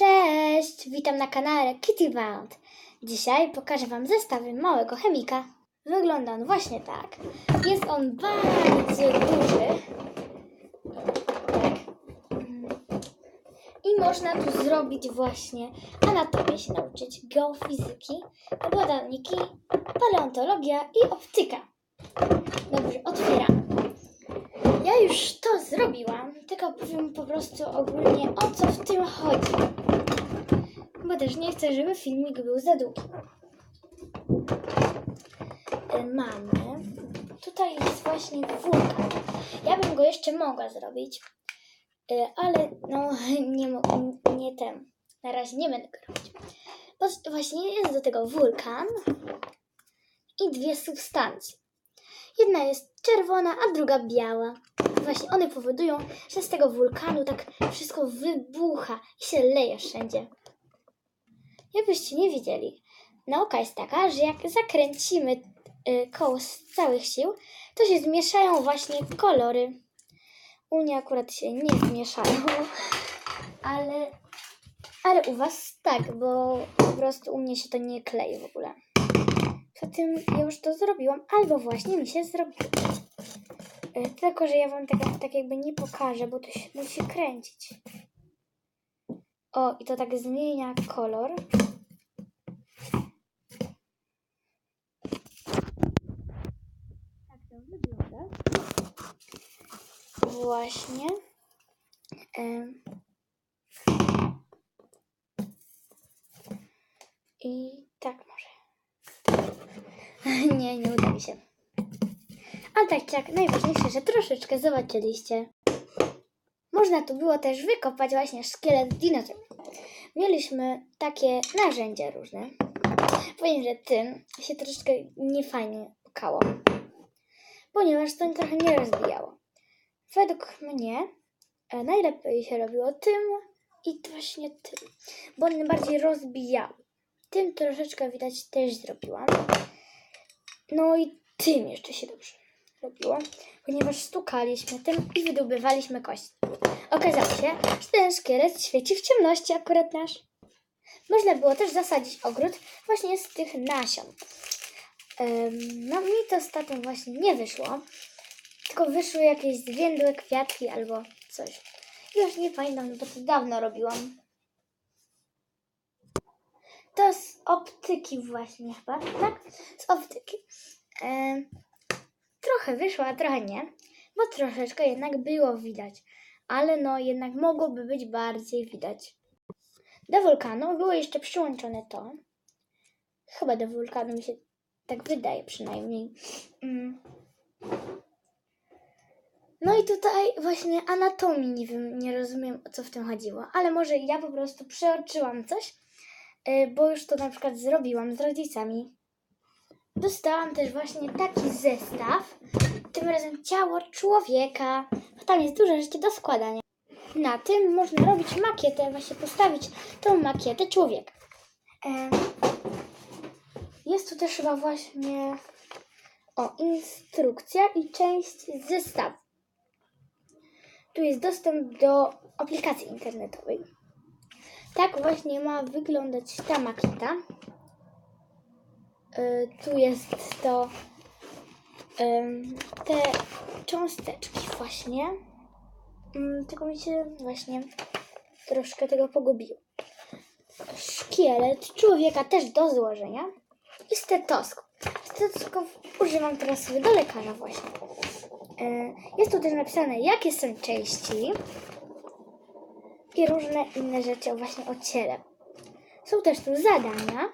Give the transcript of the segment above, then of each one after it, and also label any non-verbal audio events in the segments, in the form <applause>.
Cześć, witam na kanale Kitty Bound. Dzisiaj pokażę Wam zestawy małego chemika. Wygląda on właśnie tak. Jest on bardzo duży. Tak. I można tu zrobić właśnie anatomię się nauczyć, geofizyki, podaniki, paleontologia i optyka. Dobrze, otwieram. Ja już to zrobiłam, tylko powiem po prostu ogólnie o co w tym chodzi. Też nie chcę, żeby filmik był za długi. Y, Mamy. Tutaj jest właśnie wulkan. Ja bym go jeszcze mogła zrobić, y, ale no <laughs> nie, nie ten. Na razie nie będę go robić. Bo właśnie jest do tego wulkan i dwie substancje. Jedna jest czerwona, a druga biała. Właśnie one powodują, że z tego wulkanu tak wszystko wybucha i się leje wszędzie. Jakbyście nie wiedzieli, nauka jest taka, że jak zakręcimy y, koło z całych sił, to się zmieszają właśnie kolory. U mnie akurat się nie zmieszają, <laughs> ale, ale u Was tak, bo po prostu u mnie się to nie klei w ogóle. Poza tym ja już to zrobiłam, albo właśnie mi się zrobiło. E, Tylko, że ja wam tak, tak jakby nie pokażę, bo to się musi kręcić. O, i to tak zmienia kolor. Tak to wygląda. Właśnie. I tak może. <laughs> Nie, nie uda mi się. A tak, tak, najważniejsze, że troszeczkę zobaczyliście. Można tu było też wykopać właśnie szkielet dinozaura. Mieliśmy takie narzędzia różne. Powiem, że tym się troszeczkę niefajnie pukało, ponieważ to trochę nie rozbijało. Według mnie e, najlepiej się robiło tym i właśnie tym, bo one bardziej rozbijały. Tym troszeczkę widać też zrobiłam. No i tym jeszcze się dobrze robiło, ponieważ stukaliśmy tym i wydobywaliśmy kości. Okazało się, że ten szkielet świeci w ciemności akurat nasz. Można było też zasadzić ogród właśnie z tych nasion. No mi to z tatą właśnie nie wyszło, tylko wyszły jakieś zwiędłe kwiatki albo coś. Już nie pamiętam, bo to dawno robiłam. To z optyki właśnie chyba, tak? Z optyki. Em, trochę wyszło, a trochę nie, bo troszeczkę jednak było widać, ale no jednak mogłoby być bardziej widać. Do wulkanu było jeszcze przyłączone to. Chyba do wulkanu mi się tak wydaje przynajmniej. Mm. No i tutaj właśnie anatomii nie wiem, nie rozumiem o co w tym chodziło, ale może ja po prostu przeoczyłam coś, y, bo już to na przykład zrobiłam z rodzicami. Dostałam też właśnie taki zestaw, tym razem ciało człowieka. Bo Tam jest dużo rzeczy do składania. Na tym można robić makietę, właśnie postawić tą makietę człowieka. Em, Jest tu też chyba właśnie o instrukcja i część zestawu. Tu jest dostęp do aplikacji internetowej. Tak właśnie ma wyglądać ta makieta. Y, tu jest to te cząsteczki właśnie. Ym, tylko mi się właśnie troszkę tego pogubiło. Szkielet człowieka też do złożenia i stetoskop. Stetoskop używam teraz sobie do lekarza właśnie. Y, Jest tu też napisane, jakie są części i różne inne rzeczy właśnie o ciele. Są też tu zadania.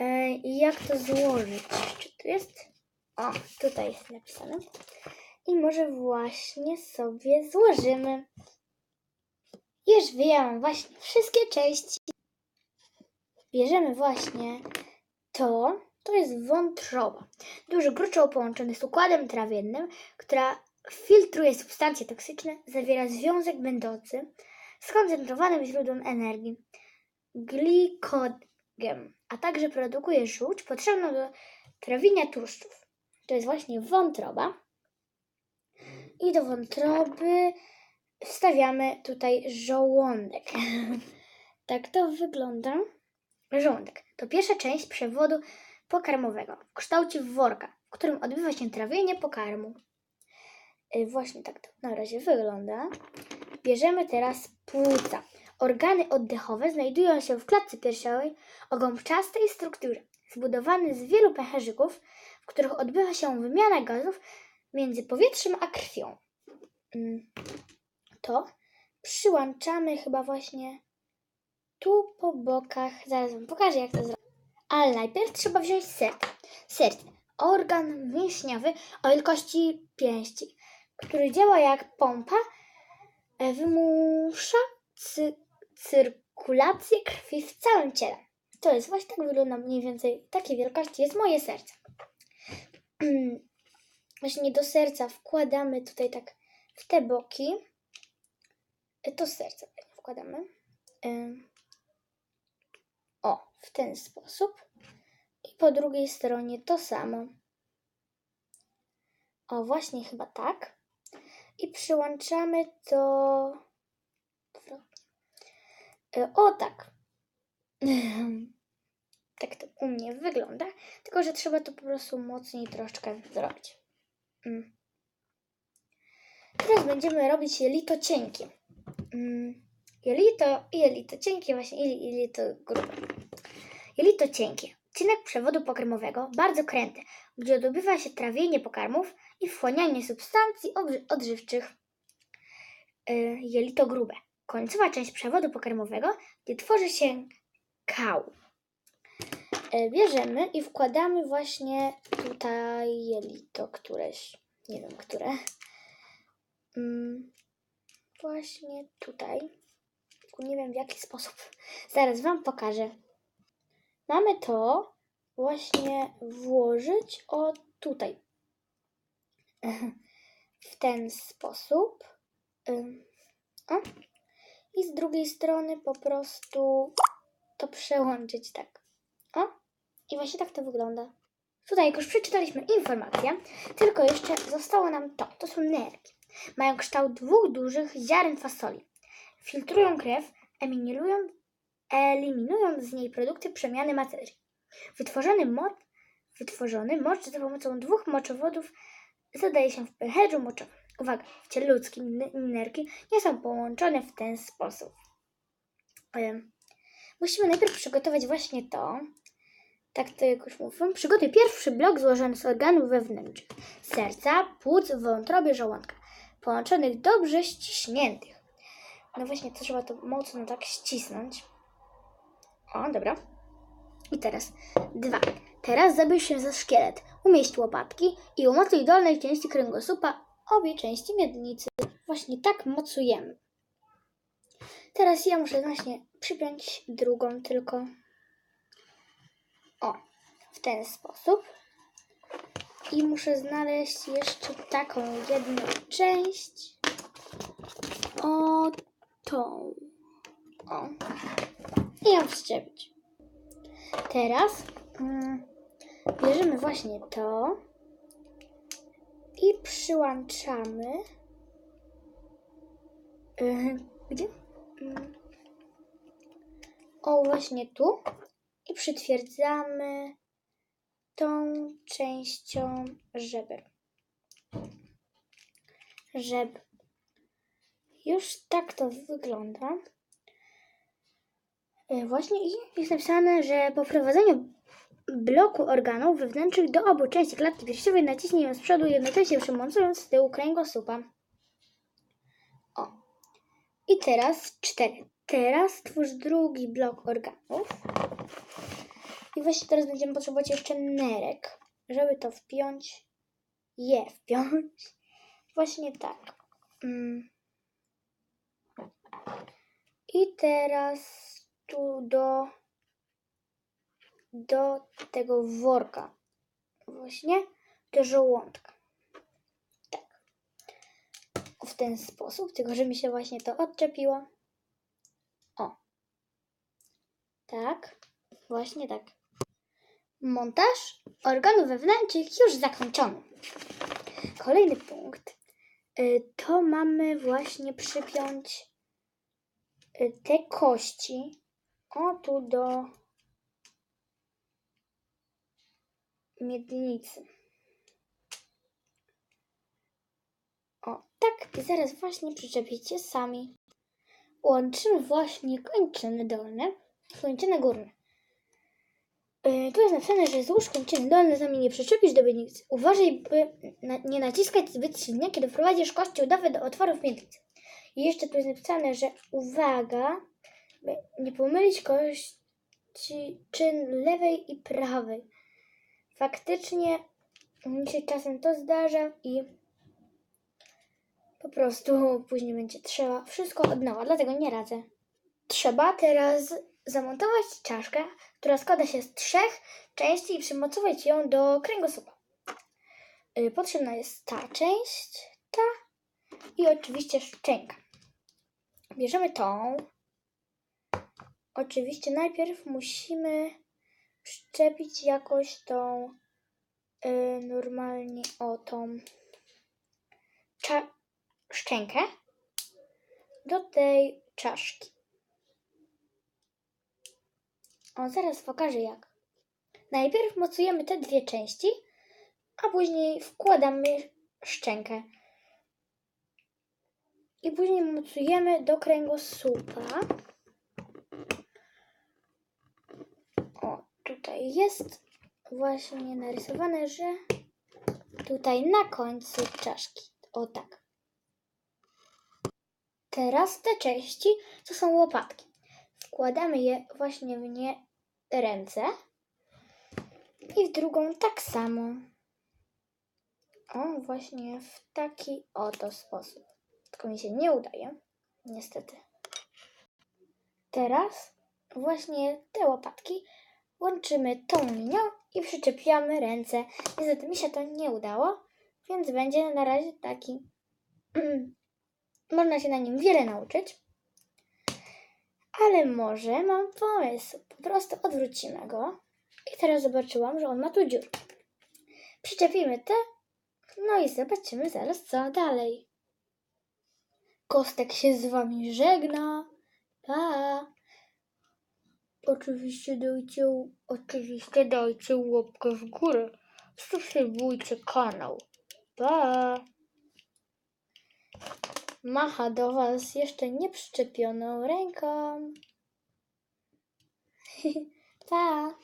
E, I jak to złożyć? Czy tu jest? O, tutaj jest napisane. I może właśnie sobie złożymy. Już wyjęłam właśnie wszystkie części. Bierzemy właśnie to. To jest wątroba. Duży gruczoł połączony z układem trawiennym, która filtruje substancje toksyczne, zawiera związek będący skoncentrowanym źródłem energii glikodem, a także produkuje żółć potrzebną do trawienia tłuszczów. To jest właśnie wątroba. I do wątroby wstawiamy tutaj żołądek. <laughs> tak to wygląda. Żołądek to pierwsza część przewodu pokarmowego w kształcie worka, w którym odbywa się trawienie pokarmu. Y, Właśnie tak to na razie wygląda. Bierzemy teraz płuca. Organy oddechowe znajdują się w klatce piersiowej o gąbczastej strukturze, zbudowany z wielu pęcherzyków, w których odbywa się wymiana gazów między powietrzem a krwią. Mm, To przyłączamy chyba właśnie tu po bokach. Zaraz Wam pokażę, jak to zrobić. Ale najpierw trzeba wziąć serce. Serce, organ mięśniowy o wielkości pięści, który działa jak pompa, e, wymusza cy- cyrkulację krwi w całym ciele. To jest właśnie tak wygląda mniej więcej, takiej wielkości jest moje serce. <clears throat> Właśnie do serca wkładamy tutaj tak w te boki. E, To serce wkładamy. W ten sposób. I po drugiej stronie to samo. O, właśnie chyba tak. I przyłączamy to. E, O, tak. <laughs> Tak to u mnie wygląda. Tylko, że trzeba to po prostu mocniej troszkę zrobić. Mm. Teraz będziemy robić jelito cienkie. Mm. Jelito i jelito cienkie, właśnie i jelito grube. Jelito cienkie. Odcinek przewodu pokarmowego, bardzo kręty, gdzie odbywa się trawienie pokarmów i wchłanianie substancji odżywczych. Y, jelito grube. Końcowa część przewodu pokarmowego, gdzie tworzy się kał. Y, Bierzemy i wkładamy właśnie tutaj jelito, któreś, nie wiem które. Mm, Właśnie tutaj. Nie wiem w jaki sposób. Zaraz Wam pokażę. Mamy to właśnie włożyć o tutaj. <laughs> W ten sposób. O. I z drugiej strony po prostu to przełączyć tak. O. I właśnie tak to wygląda. Tutaj, jak już przeczytaliśmy informację, tylko jeszcze zostało nam to. To są nerki. Mają kształt dwóch dużych ziaren fasoli. Filtrują krew, eliminując, eliminując z niej produkty przemiany materii. Wytworzony moc, wytworzony mocz za pomocą dwóch moczowodów zadaje się w pęcherzu moczowym. Uwaga, w ciele ludzkim nerki nie są połączone w ten sposób. Musimy najpierw przygotować właśnie to. Tak to jak już. Przygotuj pierwszy blok złożony z organów wewnętrznych. Serca, płuc, wątroby, żołądka. Połączonych dobrze ściśniętych. No właśnie, trzeba to mocno tak ścisnąć. O, dobra. I teraz dwa. Teraz zabierz się za szkielet. Umieść łopatki i umocuj dolnej części kręgosłupa obie części miednicy. Właśnie tak mocujemy. Teraz ja muszę właśnie przypiąć drugą tylko. O, w ten sposób. I muszę znaleźć jeszcze taką jedną część. O, tą. O. I ją wszczepić. Teraz mm, bierzemy właśnie to i przyłączamy. Gdzie? Mm. O, właśnie tu. I przytwierdzamy tą częścią żeber. Żeb. Już tak to wygląda. E, Właśnie i jest napisane, że po wprowadzeniu bloku organów wewnętrznych do obu części klatki piersiowej naciśnij ją z przodu, jednocześnie przymocując z tyłu kręgosłupa. O. I teraz cztery. Teraz stwórz drugi blok organów. I właśnie teraz będziemy potrzebować jeszcze nerek, żeby to wpiąć. Je wpiąć. Właśnie tak. Mm. I teraz do, do tego worka. Właśnie do żołądka. Tak. W ten sposób, tylko że mi się właśnie to odczepiło. O. Tak. Właśnie tak. Montaż organów wewnętrznych już zakończony. Kolejny punkt Y, To mamy właśnie przypiąć y, te kości. O, tu do miednicy. O, tak, i zaraz właśnie przyczepicie sami. Łączymy właśnie kończyny dolne, kończyny górne. Yy, tu jest napisane, że złóż kończyny dolne, z nami nie przyczepisz do miednicy. Uważaj, by na, nie naciskać zbyt silnie, kiedy wprowadzisz kości udowe do otworów miednicy. I jeszcze tu jest napisane, że uwaga, by nie pomylić kości czyn lewej i prawej. Faktycznie mi się czasem to zdarza i po prostu później będzie trzeba wszystko od nowa, dlatego nie radzę. Trzeba teraz zamontować czaszkę, która składa się z trzech części i przymocować ją do kręgosłupa. Y, Potrzebna jest ta część, ta i oczywiście szczęka. Bierzemy tą. Oczywiście najpierw musimy przyczepić jakoś tą y, normalnie o tą szczękę do tej czaszki. O, zaraz pokażę jak. Najpierw mocujemy te dwie części, a później wkładamy szczękę. I później mocujemy do kręgosłupa. O, tutaj jest właśnie narysowane, że tutaj na końcu czaszki. O tak. Teraz te części to są łopatki. Wkładamy je właśnie w nie ręce i w drugą tak samo. O, właśnie w taki oto sposób. Tylko mi się nie udaje, niestety. Teraz właśnie te łopatki łączymy tą linią i przyczepiamy ręce. Niestety mi się to nie udało, więc będzie na razie taki. <clears throat> Można się na nim wiele nauczyć. Ale może mam pomysł. Po prostu odwrócimy go. I teraz zobaczyłam, że on ma tu dziurkę. Przyczepimy te. No i zobaczymy zaraz, co dalej. Kostek się z wami żegna. Pa! Oczywiście dajcie, oczywiście dajcie łapkę w górę. Subskrybujcie kanał. Pa! Macha do was jeszcze nie przyczepioną ręką. <laughs> pa!